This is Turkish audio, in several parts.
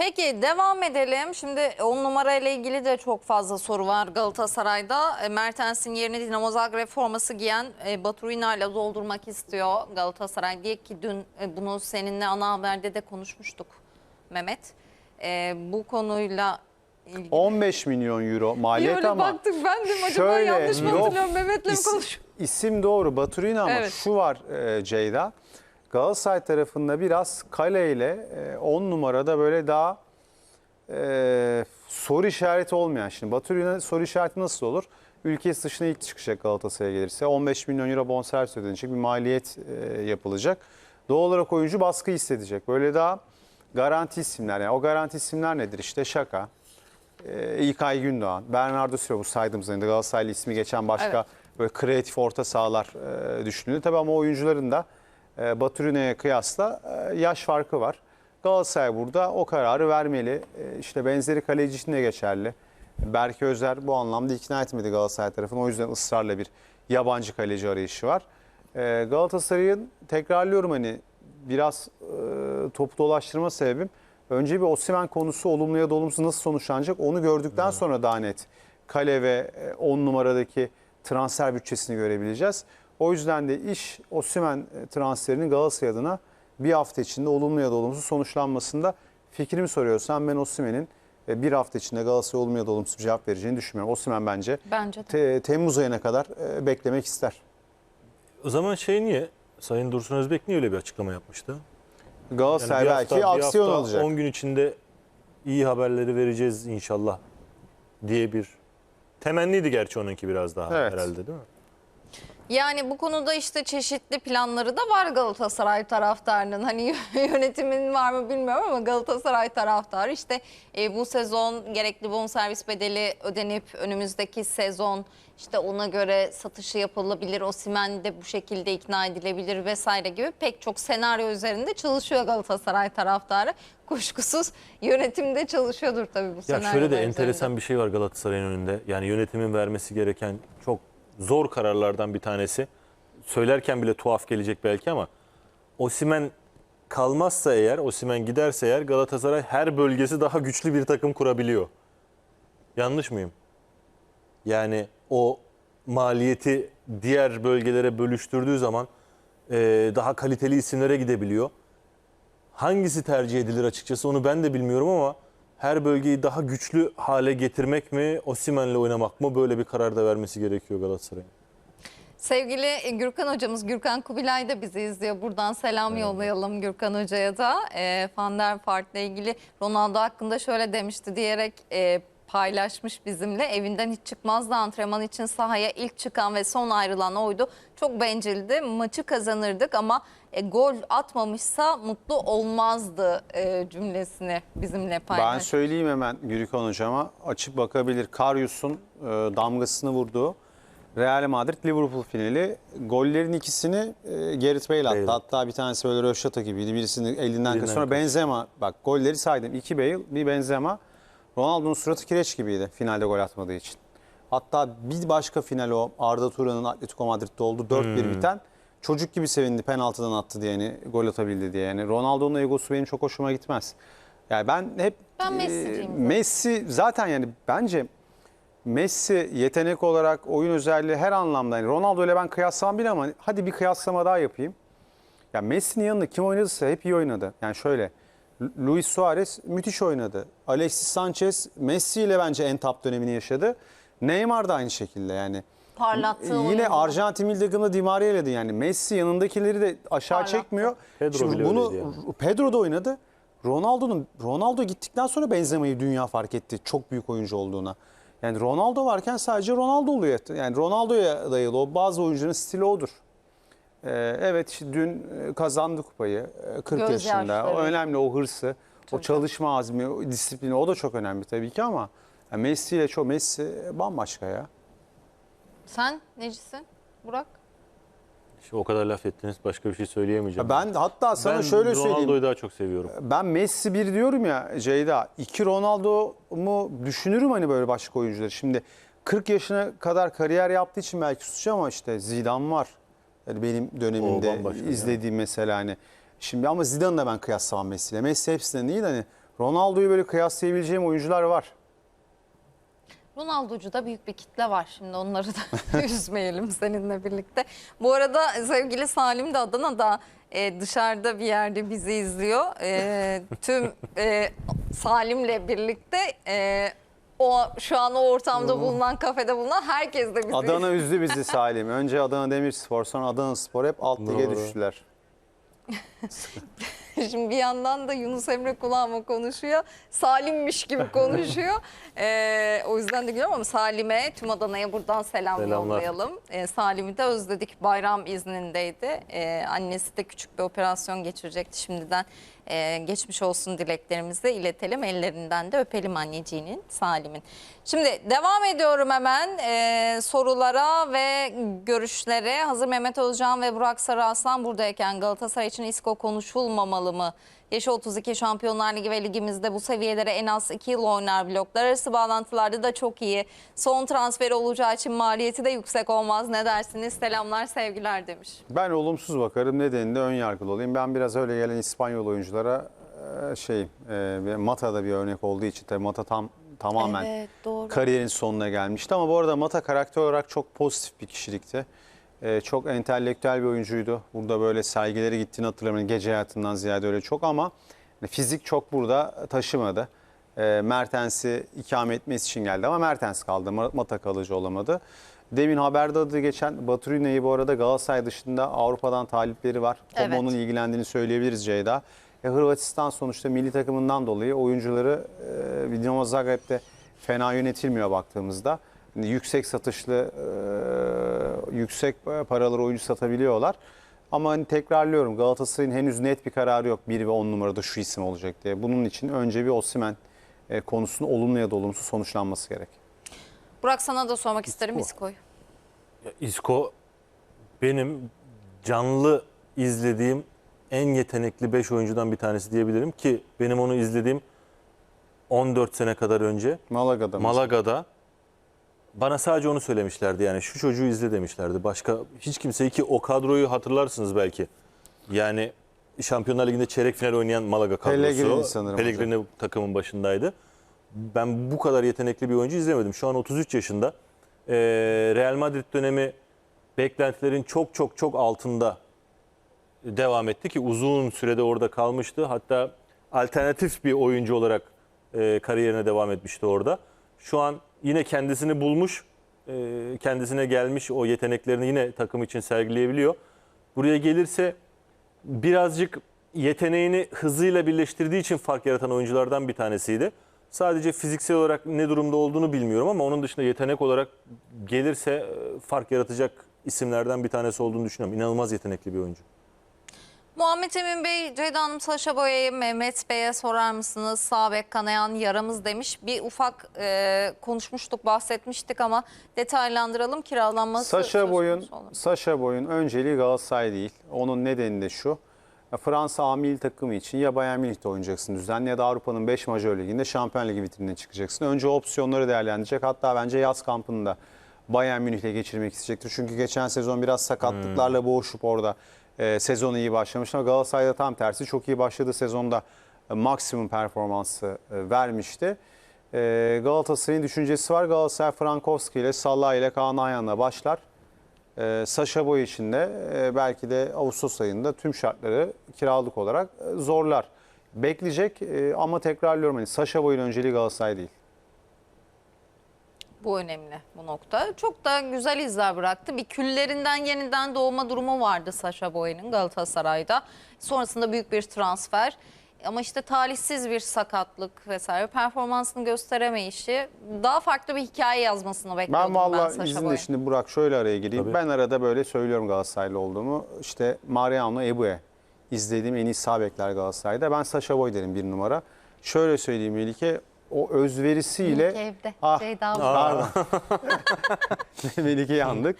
Peki devam edelim. Şimdi 10 numara ile ilgili de çok fazla soru var Galatasaray'da. E, Mertens'in yerini Dinamo Zagreb forması giyen e, Baturina ile doldurmak istiyor Galatasaray diye ki dün e, bunu seninle ana haberde de konuşmuştuk Mehmet. Bu konuyla ilgili. 15 milyon euro maliyet öyle ama baktık ben de acaba şöyle, yanlış mı hatırlıyorum Mehmet'le mi konuşuyorum? İsim doğru Baturina ama Evet. şu var Ceyda. Galatasaray tarafında biraz Kale ile 10 numarada böyle daha e, soru işareti olmayan. Şimdi Baturina soru işareti nasıl olur? Ülke dışına ilk çıkacak Galatasaray'a gelirse 15 milyon euro bonservis ödenecek bir maliyet e, yapılacak. Doğal olarak oyuncu baskı hissedecek. Böyle daha garanti isimler. Yani o garanti isimler nedir? İşte Şaka, e, İlkay Gündoğan, Bernardo Silva bu saydığımız hani Galatasaraylı ismi geçen başka Evet. böyle kreatif orta sahalar e, düşünülüyor. Tabii ama oyuncuların da e, Baturina'ya kıyasla e, yaş farkı var. Galatasaray burada o kararı vermeli. E, işte benzeri kaleci için de geçerli. Berke Özer bu anlamda ikna etmedi Galatasaray tarafını. O yüzden ısrarla bir yabancı kaleci arayışı var. Galatasaray'ın tekrarlıyorum hani biraz topu dolaştırma sebebim önce bir Osimhen konusu olumlu ya da olumsuz nasıl sonuçlanacak onu gördükten sonra daha net kale ve 10 numaradaki transfer bütçesini görebileceğiz. O yüzden de iş Osimhen e, transferinin Galatasaray adına bir hafta içinde olumlu ya da olumsuz sonuçlanmasında fikrimi soruyorsan ben Osimhen'in e, bir hafta içinde Galatasaray olumlu ya da olumsuz bir cevap vereceğini düşünmüyorum. Osimhen bence Bence te- Temmuz ayına kadar e, beklemek ister. O zaman şey niye? Sayın Dursun Özbek niye öyle bir açıklama yapmıştı? Galatasaray bir belki hafta- bir aksiyon hafta, alacak. 10 gün içinde iyi haberleri vereceğiz inşallah diye bir temenniydi gerçi onunki biraz daha Evet. herhalde değil mi? Yani bu konuda işte çeşitli planları da var Galatasaray taraftarının. Hani yönetimin var mı bilmiyorum ama Galatasaray taraftarı işte e, bu sezon gerekli bonservis bedeli ödenip önümüzdeki sezon işte ona göre satışı yapılabilir. Osimhen de bu şekilde ikna edilebilir vesaire gibi pek çok senaryo üzerinde çalışıyor Galatasaray taraftarı. Kuşkusuz yönetimde çalışıyordur tabii bu Ya senaryolar şöyle de üzerinde. enteresan bir şey var Galatasaray'ın önünde. Yani yönetimin vermesi gereken çok zor kararlardan bir tanesi. Söylerken bile tuhaf gelecek belki ama Osimen kalmazsa eğer, Osimen giderse eğer Galatasaray her bölgesi daha güçlü bir takım kurabiliyor. Yanlış mıyım? Yani o maliyeti diğer bölgelere bölüştürdüğü zaman eee, daha kaliteli isimlere gidebiliyor. Hangisi tercih edilir açıkçası onu ben de bilmiyorum ama her bölgeyi daha güçlü hale getirmek mi, Osimen'le oynamak mı böyle bir karar da vermesi gerekiyor Galatasaray'ın. Sevgili Gürkan hocamız Gürkan Kubilay da bizi izliyor. Buradan selam yollayalım Gürkan hocaya da. E, Van der Vaart'la ilgili Ronaldo hakkında şöyle demişti diyerek e, paylaşmış bizimle. Evinden hiç çıkmazdı antrenman için sahaya ilk çıkan ve son ayrılan oydu. Çok bencildi. Maçı kazanırdık ama e, gol atmamışsa mutlu olmazdı e, cümlesini bizimle Ben paylaştı. söyleyeyim hemen Gürkan hocama. Açıp bakabilir. Karius'un e, damgasını vurduğu Real Madrid Liverpool finali. Gollerin ikisini e, Gareth Bale attı. Bale. Hatta bir tanesi böyle röşata gibiydi. Birisini elinden Elinden kaçtı. Sonra. Benzema. Bak golleri saydım. İki Bale, bir Benzema. Ronaldo'nun suratı kireç gibiydi finalde gol atmadığı için. Hatta bir başka final o Arda Turan'ın Atletico Madrid'de oldu. 4-1 Hmm. biten. Çocuk gibi sevindi penaltıdan attı diye yani gol atabildi diye. Yani Ronaldo'nun egosu benim çok hoşuma gitmez. Yani ben hep Ben e. Messi zaten yani bence Messi yetenek olarak oyun özelliği her anlamda yani Ronaldo ile ben kıyaslamam bile ama hadi bir kıyaslama daha yapayım. Ya Messi'nin yanında kim oynadıysa hep iyi oynadı. Yani şöyle Luis Suarez müthiş oynadı. Alexis Sanchez Messi ile bence en top dönemini yaşadı. Neymar da aynı şekilde yani. Parlattığı Yine oyunu. Arjantin milli takımında Di Maria'ydı yani. Messi yanındakileri de aşağı Parlattı. çekmiyor. Pedro Şimdi bile bunu öyleydi yani. Pedro da oynadı. Ronaldo'nun Ronaldo gittikten sonra Benzema'yı dünya fark etti. Çok büyük oyuncu olduğuna. Yani Ronaldo varken sadece Ronaldo oluyor. Yani Ronaldo'ya dayalı o bazı oyuncuların stili odur. Ee, evet işte dün e, kazandı kupayı. Ee, 40 Göz yaşında. O yaşları. önemli o hırsı, o çalışma azmi, o disiplini o da çok önemli tabii ki ama yani Messi ile çok Messi bambaşka ya. Sen necisin Burak? İşte o kadar laf ettiniz başka bir şey söyleyemeyeceğim. Ben hatta sana Ben şöyle söyleyeyim. Ronaldo'yu daha çok seviyorum. Ben Messi bir diyorum ya Ceyda. iki Ronaldo mu düşünürüm hani böyle başka oyuncuları. Şimdi 40 yaşına kadar kariyer yaptığı için belki susacağım ama işte Zidane var. Yani benim dönemimde izlediğim mesela hani. Şimdi ama Zidane'ı da ben kıyaslamam Messi ile. Messi hepsinden iyi de hani Ronaldo'yu böyle kıyaslayabileceğim oyuncular var. Ronaldo'cuda büyük bir kitle var. Şimdi onları da üzmeyelim seninle birlikte. Bu arada sevgili Salim de Adana'da e, dışarıda bir yerde bizi izliyor. E, tüm e, Salim'le birlikte e, o şu an o ortamda bulunan kafede bulunan herkes de bizi Adana üzdü bizi Salim. Önce Adana Demirspor sonra Adana Spor hep alt lige Doğru. düştüler. Şimdi bir yandan da Yunus Emre kulağıma konuşuyor. Salimmiş gibi konuşuyor. Ee, o yüzden de gülüyorum ama Salim'e, tüm Adana'ya buradan selam Selamlar. yollayalım. Ee, Salim'i de özledik. Bayram iznindeydi. Ee, annesi de küçük bir operasyon geçirecekti. Şimdiden e, geçmiş olsun dileklerimizi iletelim. Ellerinden de öpelim anneciğinin, Salim'in. Şimdi devam ediyorum hemen e, sorulara ve görüşlere. Hazır Mehmet Özcan ve Burak Sarıaslan buradayken Galatasaray için İSKO konuşulmamalı mı? Yaşı 32 Şampiyonlar Ligi ve ligimizde bu seviyelere en az 2 yıl oynar bloklar arası bağlantılarda da çok iyi. Son transfer olacağı için maliyeti de yüksek olmaz. Ne dersiniz? Selamlar, sevgiler demiş. Ben olumsuz bakarım. Nedeninde ön yargılı olayım. Ben biraz öyle gelen İspanyol oyunculara e, şey e, Mata da bir örnek olduğu için tabii Mata tam tamamen Evet, doğru. kariyerin sonuna gelmişti. Ama bu arada Mata karakter olarak çok pozitif bir kişilikti. E, çok entelektüel bir oyuncuydu. Burada böyle sergileri gittiğini hatırlamıyorum. Gece hayatından ziyade öyle çok ama fizik çok burada taşımadı. E, Mertens'i ikame etmesi için geldi ama Mertens kaldı. Ma- Mata kalıcı olamadı. Demin haberde adı geçen Baturina'yı bu arada Galatasaray dışında Avrupa'dan talipleri var. Evet. Komo'nun ilgilendiğini söyleyebiliriz Ceyda. E, Hırvatistan sonuçta milli takımından dolayı oyuncuları e, Dinamo Zagreb'de fena yönetilmiyor baktığımızda. Yüksek satışlı, e, yüksek paraları oyuncu satabiliyorlar. Ama hani tekrarlıyorum Galatasaray'ın henüz net bir kararı yok 1 ve 10 numarada şu isim olacak diye. Bunun için önce bir Osimhen e, konusunun olumlu ya da olumsuz sonuçlanması gerek. Burak sana da sormak isterim İSKO. İSKO'yu. Ya İSKO benim canlı izlediğim en yetenekli 5 oyuncudan bir tanesi diyebilirim ki benim onu izlediğim 14 sene kadar önce Malaga'da? Malaga'da bana sadece onu söylemişlerdi yani şu çocuğu izle demişlerdi. Başka hiç kimseyi ki o kadroyu hatırlarsınız belki. Yani Şampiyonlar Ligi'nde çeyrek final oynayan Malaga kadrosu. Pellegrini sanırım Pellegrini takımın başındaydı. Ben bu kadar yetenekli bir oyuncu izlemedim. Şu an 33 yaşında. Ee, Real Madrid dönemi beklentilerin çok çok çok altında devam etti ki uzun sürede orada kalmıştı. Hatta alternatif bir oyuncu olarak e, kariyerine devam etmişti orada. Şu an yine kendisini bulmuş, e, kendisine gelmiş o yeteneklerini yine takım için sergileyebiliyor. Buraya gelirse birazcık yeteneğini hızıyla birleştirdiği için fark yaratan oyunculardan bir tanesiydi. Sadece fiziksel olarak ne durumda olduğunu bilmiyorum ama onun dışında yetenek olarak gelirse e, fark yaratacak isimlerden bir tanesi olduğunu düşünüyorum. İnanılmaz yetenekli bir oyuncu. Muhammed Emin Bey, Ceyda Hanım, Saşa Boya'yı Mehmet Bey'e sorar mısınız? Sağ bek kanayan yaramız demiş. Bir ufak e, konuşmuştuk, bahsetmiştik ama detaylandıralım. Kiralanması Saşa Boy'un. Saşa Boy'un önceliği Galatasaray değil. Onun nedeni de şu. Fransa A milli takımı için ya Bayern Münih'te oynayacaksın düzenli ya da Avrupa'nın 5 majör liginde Şampiyon Ligi vitrinine çıkacaksın. Önce opsiyonları değerlendirecek. Hatta bence yaz kampını da Bayern Münih'le geçirmek isteyecektir. Çünkü geçen sezon biraz sakatlıklarla boğuşup orada e, sezonu iyi başlamıştı. Ama Galatasaray'da tam tersi çok iyi başladığı sezonda e, maksimum performansı e, vermişti. E, Galatasaray'ın düşüncesi var. Galatasaray Frankowski ile Salah ile Kaan Ayhan'la başlar. Ee, Saşa Boy için de e, belki de Ağustos ayında tüm şartları kiralık olarak e, zorlar. Bekleyecek e, ama tekrarlıyorum hani Saşa Boy'un önceliği Galatasaray değil. Bu önemli bu nokta. Çok da güzel izler bıraktı. Bir küllerinden yeniden doğma durumu vardı Saşa Boy'un Galatasaray'da. Sonrasında büyük bir transfer. Ama işte talihsiz bir sakatlık vesaire performansını gösteremeyişi daha farklı bir hikaye yazmasını bekliyordum Ben ben, vallahi Saşa izin de şimdi Burak şöyle araya gireyim. Tabii. Ben arada böyle söylüyorum Galatasaraylı olduğumu. İşte Mariano Ebue izlediğim en iyi sağ bekler Galatasaray'da. Ben Saşa Boy derim bir numara. Şöyle söyleyeyim Melike o özverisiyle İlk evde. Ah, Ceyda Pardon. Melike yandık.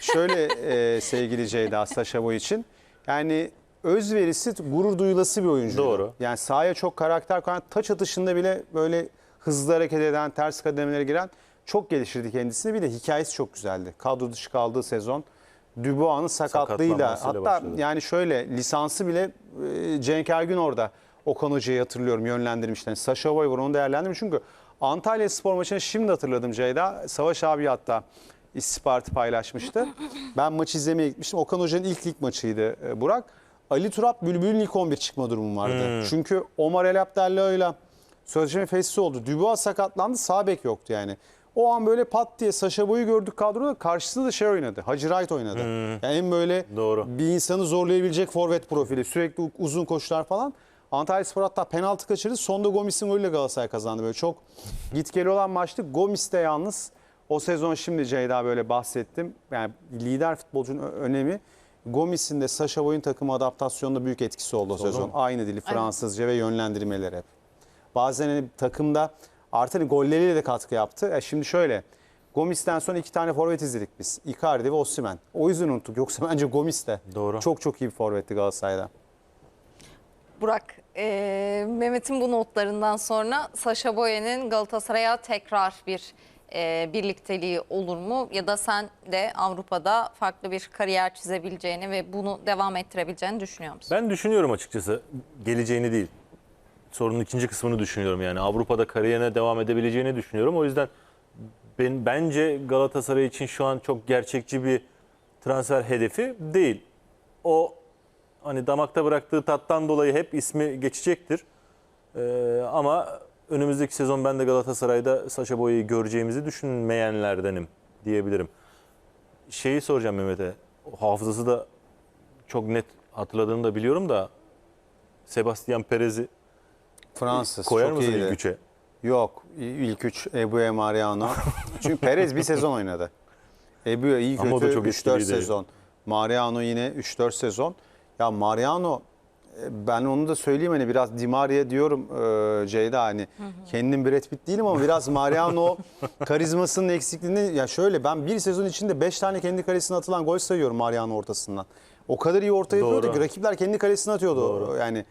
Şöyle e, sevgili Ceyda Saşa Boy için. Yani özverisi gurur duyulası bir oyuncu. Doğru. Yani sahaya çok karakter koyan, taç atışında bile böyle hızlı hareket eden, ters kademelere giren çok geliştirdi kendisini. Bir de hikayesi çok güzeldi. Kadro dışı kaldığı sezon Dubois'ın sakatlığıyla hatta başladı. yani şöyle lisansı bile e, Cenk Ergün orada Okan Hoca'yı hatırlıyorum yönlendirmişler. Sasha Boy var onu değerlendirmiş. Çünkü Antalya Spor maçını şimdi hatırladım Ceyda. Savaş abi hatta istihbaratı paylaşmıştı. Ben maçı izlemeye gitmiştim. Okan Hoca'nın ilk lig maçıydı e, Burak. Ali Turap Bülbül'ün ilk 11 çıkma durumu vardı. Çünkü Omar El Abdello'yla sözleşme fesli oldu. Dubois sakatlandı. Sağ bek yoktu yani. O an böyle pat diye Saşa Boy'u gördük kadroda. Karşısında da şey oynadı. Hacı Wright oynadı. Yani en böyle Doğru. bir insanı zorlayabilecek forvet profili. Sürekli uzun koşular falan. Antalya Spor hatta penaltı kaçırdı. Sonda Gomis'in golüyle Galatasaray kazandı. Böyle çok git gel olan maçtı. Gomis de yalnız o sezon şimdi Ceyda böyle bahsettim. Yani lider futbolcunun önemi Gomis'in de Saşa Boy'un takım adaptasyonunda büyük etkisi oldu o sezon. mu? Aynı dili Fransızca ve yönlendirmeleri hep. Bazen hani takımda artı hani golleriyle de katkı yaptı. E şimdi şöyle Gomis'ten sonra iki tane forvet izledik biz. Icardi ve Osimhen. O yüzden unuttuk. Yoksa bence Gomis de Doğru. çok çok iyi bir forvetti Galatasaray'da. Burak, e, Mehmet'in bu notlarından sonra Saşa Boye'nin Galatasaray'a tekrar bir e, birlikteliği olur mu? Ya da sen de Avrupa'da farklı bir kariyer çizebileceğini ve bunu devam ettirebileceğini düşünüyor musun? Ben düşünüyorum açıkçası geleceğini değil. Sorunun ikinci kısmını düşünüyorum yani. Avrupa'da kariyerine devam edebileceğini düşünüyorum. O yüzden ben bence Galatasaray için şu an çok gerçekçi bir transfer hedefi değil. O hani damakta bıraktığı tattan dolayı hep ismi geçecektir. Ee, ama önümüzdeki sezon ben de Galatasaray'da Saşa Boya'yı göreceğimizi düşünmeyenlerdenim diyebilirim. Şeyi soracağım Mehmet'e. Hafızası da çok net hatırladığını da biliyorum da Sebastian Perez'i Fransız koyar çok mısın iyiydi. ilk üçe? Yok ilk üç Ebu'ya Mariano. Çünkü Perez bir sezon oynadı. Ebu'ya iyi kötü çok 3-4 etkiliydi. sezon. Mariano yine 3-4 sezon. Ya Mariano e, ben onu da söyleyeyim hani biraz Di Maria diyorum e, Ceyda hani kendim Brad Pitt değilim ama biraz Mariano karizmasının eksikliğini ya şöyle ben bir sezon içinde 5 tane kendi kalesine atılan gol sayıyorum Mariano ortasından. O kadar iyi orta yapıyordu Doğru. ki rakipler kendi kalesine atıyordu. Yani